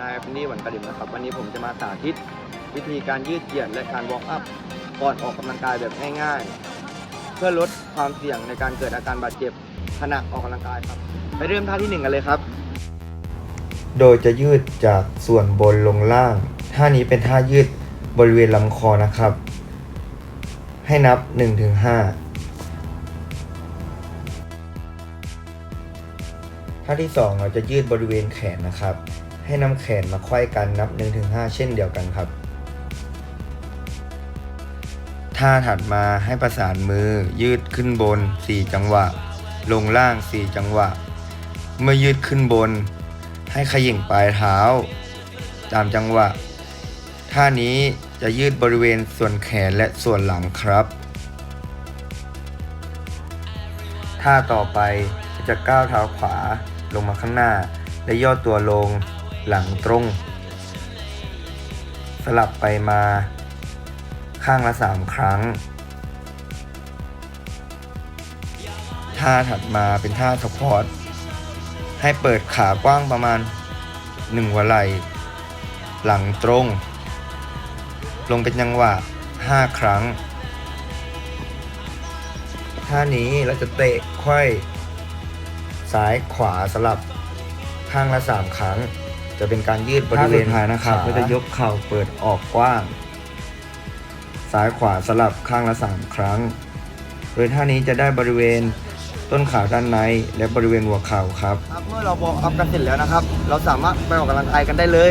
นายพันนี่หวันกระดิมนะครับ วันนี้ผมจะมาสาธิต วิธีการยืดเหยียดและการวอร์มอัพก่อนออกกำลังกายแบบง่ายๆ เพื่อลดความเสี่ยงในการเกิดอาการบาดเจ็บขณะออกกำลังกายครับ ไปเริ่มท่าที่หนึ่งกันเลยครับ โดยจะยืดจากส่วนบนลงล่าง ท่านี้เป็นท่ายืดบริเวณลำคอนะครับ ให้นับ 1-5ท่าที่ 2 เราจะยืดบริเวณแขนนะครับ ให้นำแขนมาไขว้กันนับ 1-5 เช่นเดียวกันครับ ท่าถัดมาให้ประสานมือยืดขึ้นบน 4 จังหวะ ลงล่าง 4 จังหวะ เมื่อยืดขึ้นบน ให้ขย่งปลายเท้า ตามจังหวะ ท่านี้จะยืดบริเวณส่วนแขนและส่วนหลังครับท่าต่อไปจะก้าวเท้าขวาลงมาข้างหน้า และย่อตัวลง หลังตรง สลับไปมาข้างละ 3 ครั้ง ท่าถัดมาเป็นท่าสควอตให้เปิดขากว้างประมาณ 1 หัวไหล่ หลังตรง ลงเป็นจังหวะ 5 ครั้ง ท่านี้เราจะเตะไขว้ซ้ายขวาสลับข้างละ 3 ครั้ง จะเป็นการยืดบริเวณท่าสุดท้ายนะครับ ก็จะยกเข่าเปิดออกกว้าง ซ้ายขวาสลับข้างละ 3 ครั้ง โดยท่านี้จะได้บริเวณต้นขาด้านในและบริเวณหัวเข่าครับ ครับ เมื่อเราวอร์มอัพกันเสร็จแล้วนะครับ เราสามารถไปออกกำลังกายกันได้เลย